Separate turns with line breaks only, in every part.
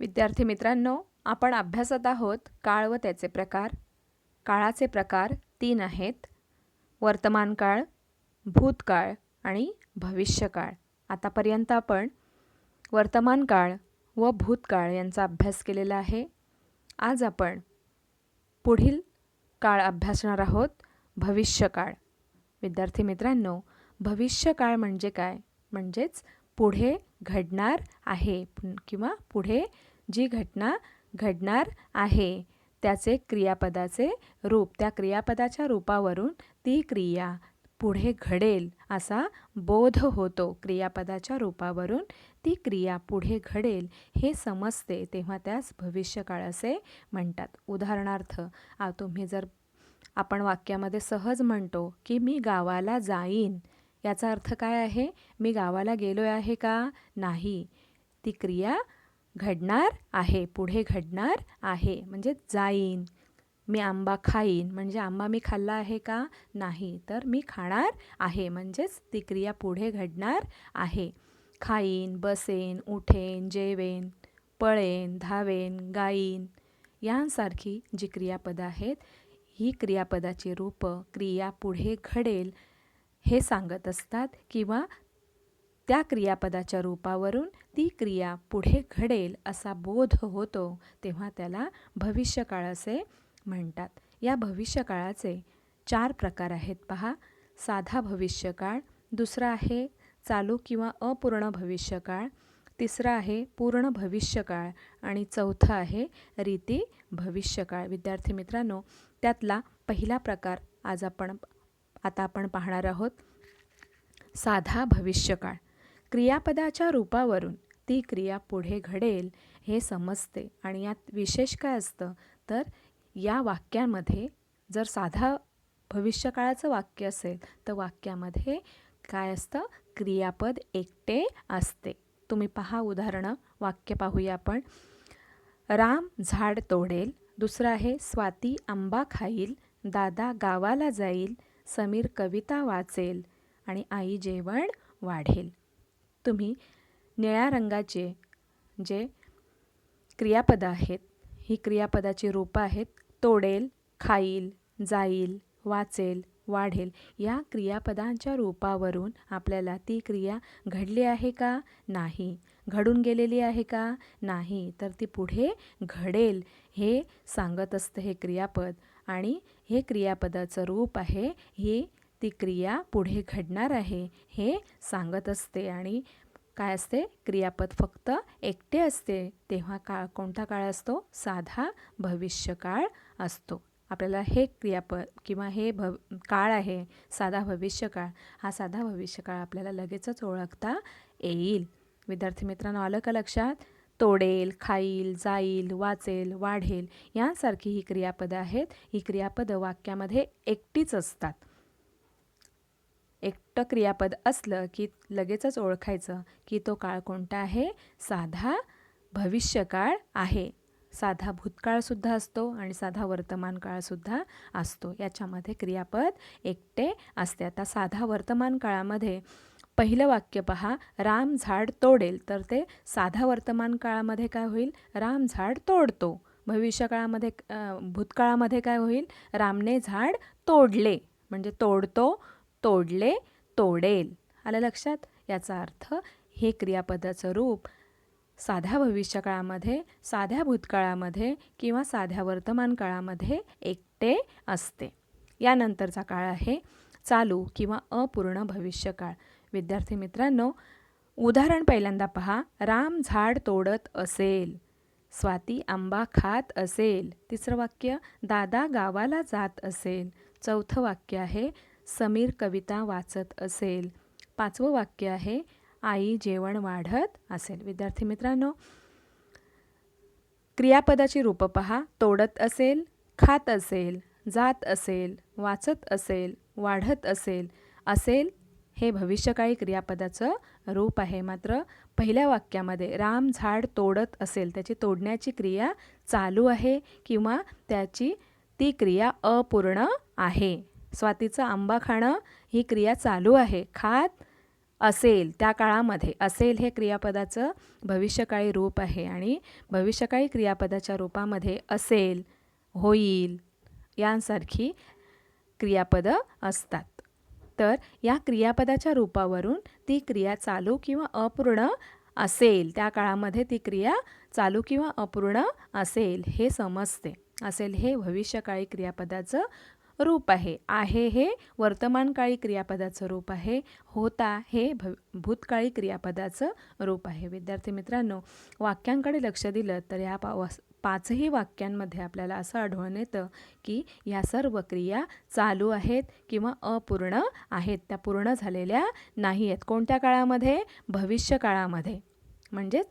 विद्यार्थी मित्रांनो आपण अभ्यासत आहोत काळ व त्याचे प्रकार. काळाचे प्रकार तीन आहेत. वर्तमान काळ भूतकाळ आणि भविष्यकाळ. आतापर्यंत आपण वर्तमान काळ व भूतकाळ यांचा अभ्यास केलेला आहे. आज आपण पुढील काळ अभ्यासणार आहोत भविष्यकाळ. विद्यार्थी मित्रांनो भविष्यकाळ म्हणजे काय? म्हणजेच पुढे घडणार आहे किंवा पुढे जी घटना घडणार आहे त्याचे क्रियापदाचे रूप त्या क्रियापदाच्या रूपावरून ती क्रिया पुढे घडेल असा बोध होतो. क्रियापदाच्या रूपावरून ती क्रिया पुढे घडेल हे समजते तेव्हा त्यास भविष्यकाळ असे म्हणतात. उदाहरणार्थ तुम्ही जर आपण वाक्यामध्ये सहज म्हणतो की मी गावाला जाईन याचा अर्थ काय आहे? मी गावाला गेलो आहे का? नाही. ती क्रिया घडणार आहे पुढे घडणार आहे म्हणजे जाईन. मी आंबा खाईन. म्हणजे आंबा मी खाल्ला आहे का? नाही. तर मी खाणार आहे. म्हणजेच ती क्रिया पुढे घडणार आहे. खाईन बसेन उठेन जेवेन पळेन धावेन गाईन. यांसारखी जी क्रियापदं आहेत ही क्रियापदाची रूपं क्रिया पुढे घडेल हे सांगत असतात किंवा त्या क्रियापदाच्या रूपावरून ती क्रिया पुढे घडेल असा बोध होतो तेव्हा त्याला भविष्यकाळ असे म्हणतात. या भविष्यकाळाचे चार प्रकार आहेत पहा. साधा भविष्यकाळ दुसरा आहे चालू किंवा अपूर्ण भविष्यकाळ तिसरा आहे पूर्ण भविष्यकाळ आणि चौथा आहे रीती भविष्यकाळ. विद्यार्थी मित्रांनो त्यातला पहिला प्रकार आज आपण आता आपण पाहणार आहोत. साधा भविष्यकाळ. क्रियापदाच्या रूपावरून ती क्रिया पुढे घडेल हे समजते. आणि यात विशेष काय असतं? तर या वाक्यामध्ये जर साधा भविष्यकाळाचं वाक्य असेल तर वाक्यामध्ये काय असतं? क्रियापद एकटे असते. तुम्ही पहा उदाहरणं. वाक्य पाहूया आपण. राम झाड तोडेल दुसरं आहे स्वाती आंबा खाईल दादा गावाला जाईल समीर कविता वाचेल आणि आई जेवण वाढेल. तुम्ही निळ्या रंगाचे जे क्रियापदं आहेत ही क्रियापदाची रूपं आहेत तोडेल खाईल जाईल वाचेल वाढेल या क्रियापदांच्या रूपावरून आपल्याला ती क्रिया घडली आहे का? नाही. घडून गेलेली आहे का? नाही. तर ती पुढे घडेल हे सांगत असतं हे क्रियापद. आणि हे क्रियापदाचं रूप आहे ही ती क्रिया पुढे घडणार आहे हे सांगत असते आणि काय असते? क्रियापद फक्त एकटे असते. तेव्हा काळ कोणता काळ असतो? साधा भविष्यकाळ असतो. आपल्याला हे क्रियापद किंवा हे भव काळ आहे साधा भविष्यकाळ. हा साधा भविष्यकाळ आपल्याला लगेचच ओळखता येईल. विद्यार्थी मित्रांनो आलं का लक्षात? तोडेल खाईल जाईल वाचेल वाढेल यांसारखी ही क्रियापदं आहेत. ही क्रियापदं वाक्यामध्ये एकटीच असतात. एकटं क्रियापद असलं की लगेचच ओळखायचं की तो काळ कोणता आहे? साधा भविष्यकाळ आहे. साधा भूतकाळसुद्धा असतो आणि साधा वर्तमान काळसुद्धा असतो. याच्यामध्ये क्रियापद एकटे असते. आता साधा वर्तमान काळामध्ये पहिलं वाक्य पहा राम झाड तोडेल. तर ते साधा वर्तमान काळामध्ये काय होईल? राम झाड तोडतो. भविष्यकाळामध्ये भूतकाळामध्ये काय होईल? रामने झाड तोडले. म्हणजे तोडतो तोडले तोडेल. आलं लक्षात? याचा अर्थ हे क्रियापदाचं रूप साध्या भविष्यकाळामध्ये साध्या भूतकाळामध्ये किंवा साध्या वर्तमान काळामध्ये एकटे असते. यानंतरचा काळ आहे चालू किंवा अपूर्ण भविष्यकाळ विद्यार्थी मित्रांनो उदाहरण पहिल्यांदा पहा. राम झाड तोडत असेल. स्वाती आंबा खात असेल. तिसरं वाक्य दादा गावाला जात असेल. चौथं वाक्य आहे समीर कविता वाचत असेल. पाचवं वाक्य आहे आई जेवण वाढत असेल. विद्यार्थी मित्रांनो क्रियापदाची रूपं पहा. तोडत असेल खात असेल जात असेल वाचत असेल वाढत असेल असेल हे भविष्यकाळी क्रियापदाचं रूप आहे. मात्र पहिल्या वाक्यामध्ये राम झाड तोडत असेल त्याची तोडण्याची क्रिया चालू आहे किंवा त्याची ती क्रिया अपूर्ण आहे. स्वातीचं आंबा खाणं ही क्रिया चालू आहे. खात असेल त्या काळामध्ये असेल हे क्रियापदाचं भविष्यकाळी रूप आहे आणि भविष्यकाळी क्रियापदाच्या रूपामध्ये असेल होईल यांसारखी क्रियापदं असतात. तर या क्रियापदाच्या रूपावरून ती क्रिया चालू किंवा अपूर्ण असेल त्या काळामध्ये ती क्रिया चालू किंवा अपूर्ण असेल हे समजते. असेल हे भविष्यकाळी क्रियापदाचं रूप आहे. आहे हे वर्तमानकाळी क्रियापदाचं रूप आहे. होता हे भ भूतकाळी क्रियापदाचं रूप आहे. विद्यार्थी मित्रांनो वाक्यांकडे लक्ष दिलं तर या पा पाचही वाक्यांमध्ये आपल्याला असं आढळून येतं की ह्या सर्व क्रिया चालू आहेत किंवा अपूर्ण आहेत. त्या पूर्ण झालेल्या नाही आहेत. कोणत्या काळामध्ये? भविष्य काळामध्ये. म्हणजेच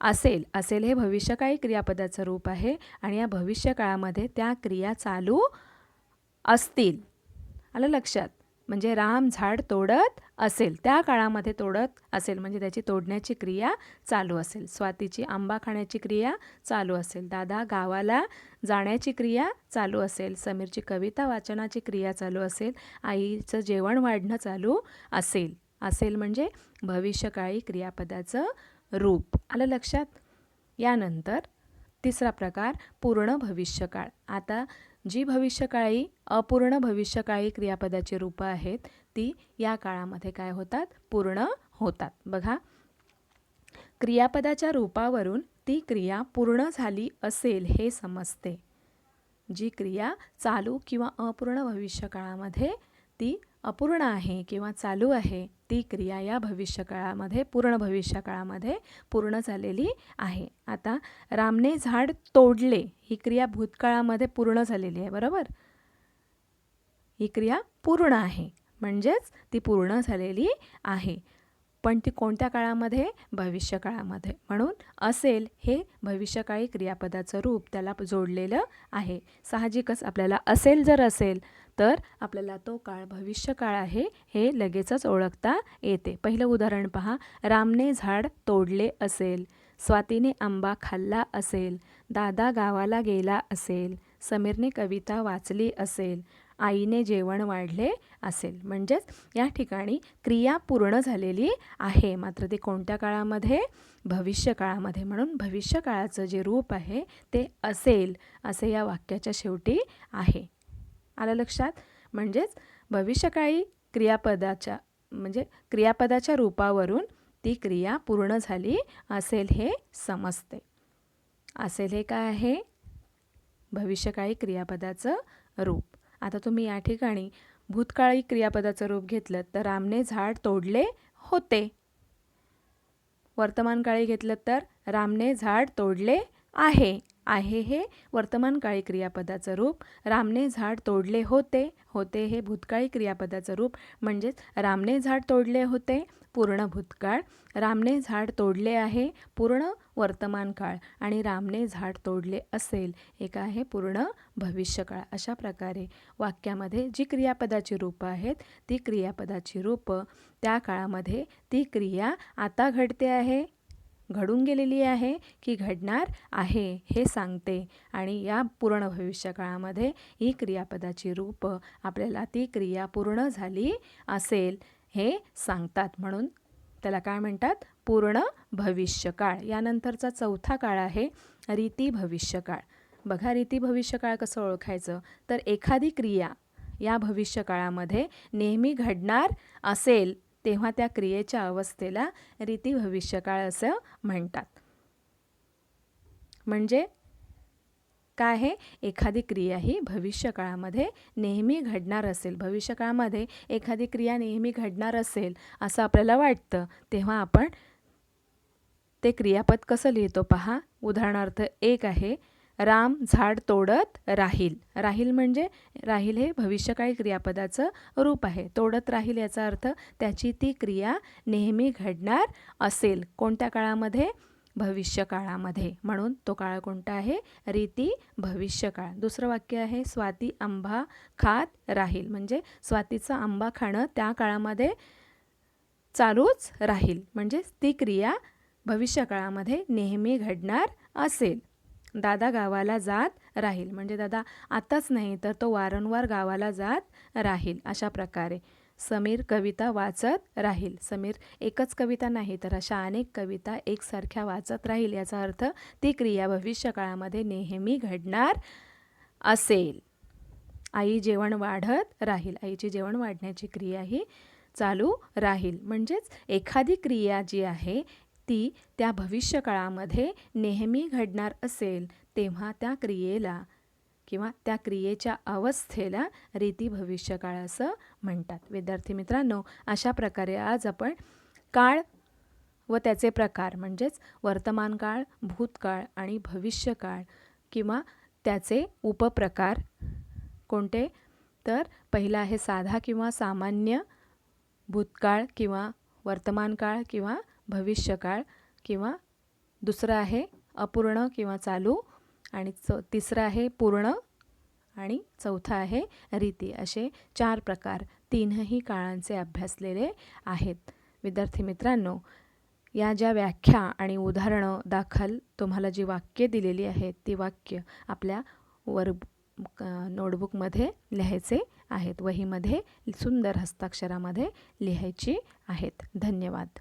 असेल. असेल हे भविष्यकाळी क्रियापदाचं रूप आहे आणि या भविष्यकाळामध्ये त्या क्रिया चालू असतील. आलं लक्षात? म्हणजे राम झाड तोडत असेल. त्या काळामध्ये तोडत असेल. म्हणजे त्याची तोडण्याची क्रिया चालू असेल. स्वातीची आंबा खाण्याची क्रिया चालू असेल. दादा गावाला जाण्याची क्रिया चालू असेल. समीरची कविता वाचनाची क्रिया चालू असेल. आईचं जेवण वाढणं चालू असेल. असेल म्हणजे भविष्यकाळी क्रियापदाचं रूप. आलं लक्षात? यानंतर तिसरा प्रकार पूर्ण भविष्यकाळ. आता जी भविष्यकाळी अपूर्ण भविष्यकाळी क्रियापदाची रूपं आहेत ती या काळामध्ये काय होतात? पूर्ण होतात. बघा. क्रियापदाच्या रूपावरून ती क्रिया पूर्ण झाली असेल हे समजते. जी क्रिया चालू किंवा अपूर्ण भविष्यकाळामध्ये ती अपूर्ण आहे किंवा चालू आहे ती क्रिया या भविष्यकाळामध्ये पूर्ण भविष्यकाळामध्ये पूर्ण झालेली आहे. आता रामने झाड तोडले ही क्रिया भूतकाळामध्ये पूर्ण झालेली आहे बरोबर? ही क्रिया पूर्ण आहे म्हणजेच ती पूर्ण झालेली आहे. पण ती कोणत्या काळामध्ये? भविष्यकाळामध्ये. म्हणून असेल हे भविष्यकाळी क्रियापदाचं रूप त्याला जोडलेलं आहे. साहजिकच आपल्याला असेल जर असेल तर आपल्याला तो काळ भविष्यकाळ आहे हे लगेचच ओळखता येते. पहिलं उदाहरण पहा. रामने झाड तोडले असेल. स्वातीने आंबा खाल्ला असेल. दादा गावाला गेला असेल. समीरने कविता वाचली असेल. आईने जेवण वाढले असेल. म्हणजेच या ठिकाणी क्रिया पूर्ण झालेली आहे. मात्र ते कोणत्या काळामध्ये? भविष्यकाळामध्ये म्हणून भविष्यकाळाचं जे रूप आहे ते असेल असे या वाक्याच्या शेवटी आहे. आलं लक्षात? म्हणजेच भविष्यकाळी क्रियापदाच्या म्हणजे क्रियापदाच्या रूपावरून ती क्रिया पूर्ण झाली असेल हे समजते. असेल हे काय आहे? भविष्यकाळी क्रियापदाचं रूप. आता तुम्ही या ठिकाणी भूतकाळी क्रियापदाचं रूप घेतलं तर रामने झाड तोडले होते. वर्तमानकाळी घेतलं तर रामने झाड तोडले आहे. आहे हे वर्तमानकाळी क्रियापदाचं रूप. रामने झाड तोडले होते. होते हे भूतकाळी क्रियापदाचं रूप. म्हणजेच रामने झाड तोडले होते. पूर्ण भूतकाळ. रामने झाड तोडले आहे. पूर्ण वर्तमान काळ. आणि रामने झाड तोडले असेल. एक आहे पूर्ण भविष्यकाळ. अशा प्रकारे वाक्यामध्ये जी क्रियापदाची रूपं आहेत ती क्रियापदाची रूपं त्या काळामध्ये ती क्रिया आता घडते आहे. घडून गेलेली आहे की घडणार आहे हे सांगते. आणि या पूर्ण भविष्यकाळामध्ये ही क्रियापदाची रूपं आपल्याला ती क्रिया पूर्ण झाली असेल हे सांगतात. म्हणून त्याला काय म्हणतात? पूर्ण भविष्यकाळ. यानंतरचा चौथा काळ आहे रीती भविष्यकाळ. बघा रीती भविष्यकाळ कसं ओळखायचं? तर एखादी क्रिया या भविष्यकाळामध्ये नेहमी घडणार असेल तेव्हा त्या क्रियेच्या अवस्थेला रीती भविष्यकाळ असं म्हणतात. म्हणजे काय आहे एखादी क्रिया ही भविष्यकाळामध्ये नेहमी घडणार असेल. भविष्यकाळामध्ये एखादी क्रिया नेहमी घडणार असेल असं आपल्याला वाटतं तेव्हा आपण ते क्रियापद कसं लिहितो पहा? उदाहरणार्थ एक आहे राम झाड तोडत राहील. राहील म्हणजे राहील हे भविष्यकाळी क्रियापदाचं रूप आहे. तोडत राहील याचा अर्थ त्याची ती क्रिया नेहमी घडणार असेल. कोणत्या काळामध्ये? भविष्य काळामध्ये म्हणून तो काळ कोणता आहे? रीती भविष्यकाळ. दुसरं वाक्य आहे स्वाती आंबा खात राहील. म्हणजे स्वातीचा आंबा खाणं त्या काळामध्ये चालूच राहील. म्हणजे ती क्रिया भविष्यकाळामध्ये नेहमी घडणार असेल. दादा गावाला जात राहील. म्हणजे दादा आताच नाही तर तो वारंवार गावाला जात राहील. अशा प्रकारे समीर कविता वाचत राहील. समीर एकच कविता नाही तर अशा अनेक कविता एकसारख्या वाचत राहील. याचा अर्थ ती क्रिया भविष्यकाळामध्ये नेहमी घडणार असेल. आई जेवण वाढत राहील. आईची जेवण वाढण्याची क्रिया ही चालू राहील. म्हणजेच एखादी क्रिया जी आहे ती त्या भविष्यकाळामध्ये नेहमी घडणार असेल तेव्हा त्या क्रियेला किंवा त्या क्रियेच्या अवस्थेला रीती भविष्यकाळ असं म्हणतात. विद्यार्थी मित्रांनो अशा प्रकारे आज आपण काळ व त्याचे प्रकार म्हणजेच वर्तमान काळ भूतकाळ आणि भविष्यकाळ किंवा त्याचे उपप्रकार कोणते? तर पहिला आहे साधा किंवा सामान्य भूतकाळ किंवा वर्तमान काळ किंवा भविष्यकाळ किंवा दुसरं आहे अपूर्ण किंवा चालू आणि च तिसरं आहे पूर्ण आणि चौथं आहे रीती असे चार प्रकार तीनही काळांचे अभ्यासलेले आहेत. विद्यार्थी मित्रांनो या ज्या व्याख्या आणि उदाहरणं दाखल तुम्हाला जी वाक्य दिलेली आहेत ती वाक्य आपल्या वर नोटबुकमध्ये लिहायचे आहेत. वहीमध्ये सुंदर हस्ताक्षरामध्ये लिहायची आहेत. धन्यवाद.